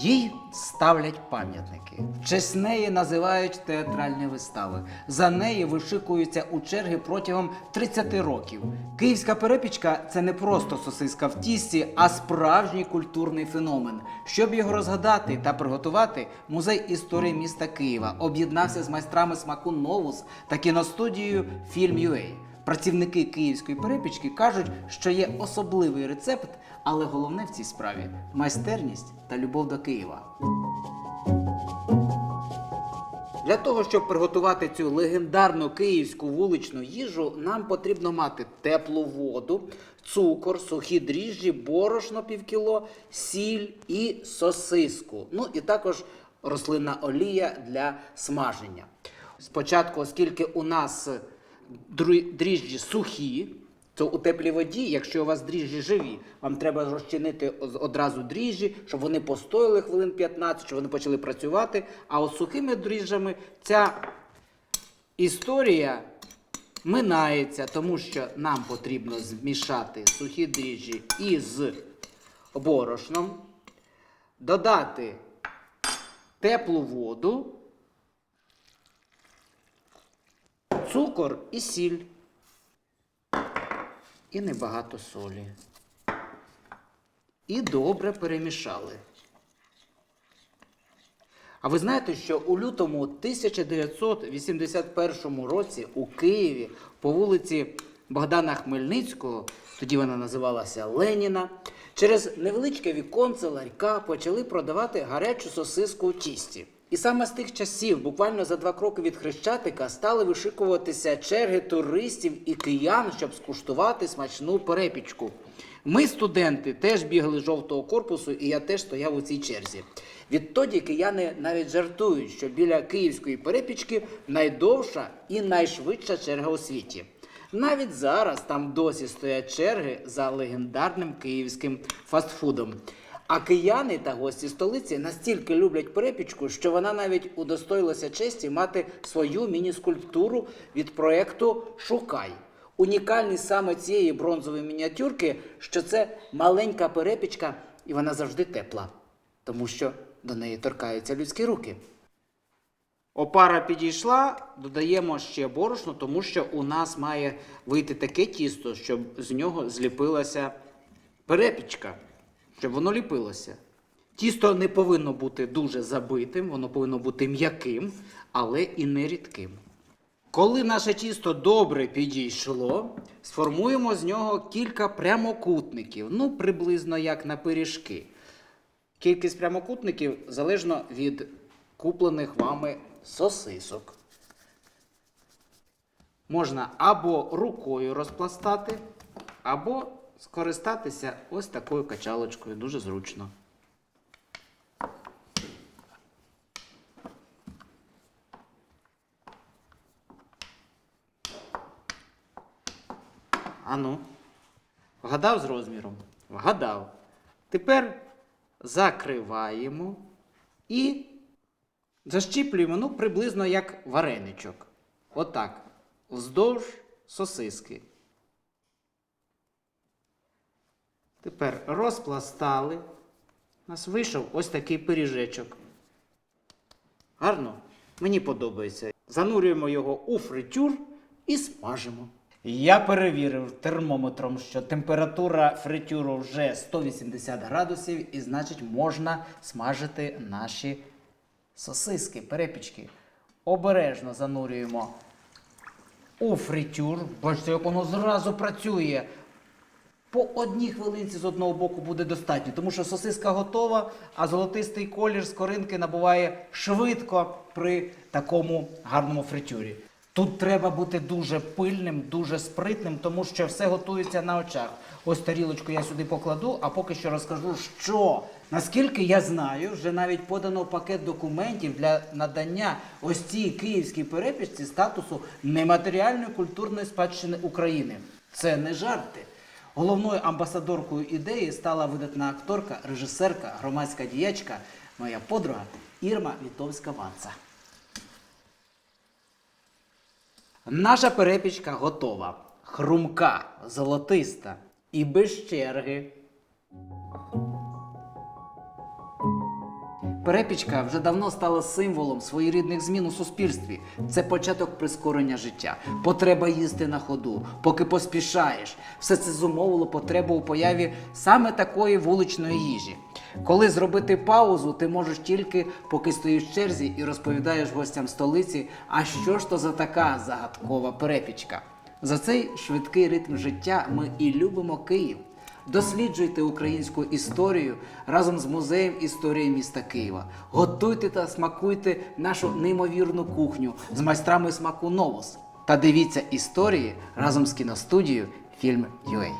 Їй ставлять пам'ятники. В честь неї називають театральні вистави. За неї вишикуються у черги протягом 30 років. Київська перепічка це не просто сосиска в тісті, а справжній культурний феномен. Щоб його розгадати та приготувати, музей історії міста Києва об'єднався з майстрами смаку Новус та кіностудією Film.ua. Працівники київської перепічки кажуть, що є особливий рецепт, але головне в цій справі майстерність та любов до Києва. Для того, щоб приготувати цю легендарну київську вуличну їжу, нам потрібно мати теплу воду, цукор, сухі дріжджі, борошно півкіло, сіль і сосиску. Ну і також рослинна олія для смаження. Спочатку, оскільки у нас дріжджі сухі, то у теплій воді, якщо у вас дріжджі живі, вам треба розчинити одразу дріжджі, щоб вони постояли хвилин 15, щоб вони почали працювати. А от сухими дріжджами ця історія минається, тому що нам потрібно змішати сухі дріжджі із борошном, додати теплу воду, цукор і сіль. І небагато солі. І добре перемішали. А ви знаєте, що у лютому 1981 році у Києві по вулиці Богдана Хмельницького, тоді вона називалася Леніна, через невеличке віконце ларька почали продавати гарячу сосиску у тісті. І саме з тих часів, буквально за два кроки від Хрещатика, стали вишикуватися черги туристів і киян, щоб скуштувати смачну перепічку. Ми, студенти, теж бігли жовтого корпусу, і я теж стояв у цій черзі. Відтоді кияни навіть жартують, що біля київської перепічки найдовша і найшвидша черга у світі. Навіть зараз там досі стоять черги за легендарним київським фастфудом. А кияни та гості столиці настільки люблять перепічку, що вона навіть удостоїлася честі мати свою міні-скульптуру від проєкту Шукай. Унікальність саме цієї бронзової мініатюрки, що це маленька перепічка, і вона завжди тепла, тому що до неї торкаються людські руки. Опара підійшла, додаємо ще борошно, тому що у нас має вийти таке тісто, щоб з нього зліпилася перепічка, щоб воно ліпилося. Тісто не повинно бути дуже забитим, воно повинно бути м'яким, але і не рідким. Коли наше тісто добре підійшло, сформуємо з нього кілька прямокутників, ну приблизно як на пиріжки. Кількість прямокутників залежно від куплених вами сосисок. Можна або рукою розпластати, або скористатися ось такою качалочкою. Дуже зручно. Ану. Вгадав з розміром? Вгадав. Тепер закриваємо і защіплюємо, ну, приблизно як вареничок. Отак. Вздовж сосиски. Тепер розпластали. У нас вийшов ось такий пиріжечок. Гарно? Мені подобається. Занурюємо його у фритюр і смажимо. Я перевірив термометром, що температура фритюру вже 180 градусів, і значить можна смажити наші сосиски, перепічки. Обережно занурюємо у фритюр. Бачите, як воно зразу працює. По одній хвилинці з одного боку буде достатньо, тому що сосиска готова, а золотистий колір з коринки набуває швидко при такому гарному фритюрі. Тут треба бути дуже пильним, дуже спритним, тому що все готується на очах. Ось тарілочку я сюди покладу, а поки що розкажу, що наскільки я знаю, вже навіть подано пакет документів для надання ось цій київській перепічці статусу нематеріальної культурної спадщини України. Це не жарти. Головною амбасадоркою ідеї стала видатна акторка, режисерка, громадська діячка, моя подруга Ірма Вітовська-Ванца. Наша перепічка готова. Хрумка, золотиста і без черги. Перепічка вже давно стала символом своєрідних змін у суспільстві. Це початок прискорення життя, потреба їсти на ходу, поки поспішаєш. Все це зумовило потребу у появі саме такої вуличної їжі. Коли зробити паузу, ти можеш тільки поки стоїш в черзі і розповідаєш гостям столиці, а що ж то за така загадкова перепічка. За цей швидкий ритм життя ми і любимо Київ. Досліджуйте українську історію разом з музеєм історії міста Києва. Готуйте та смакуйте нашу неймовірну кухню з майстрами смаку Новос. Та дивіться історії разом з кіностудією Фільм.UA.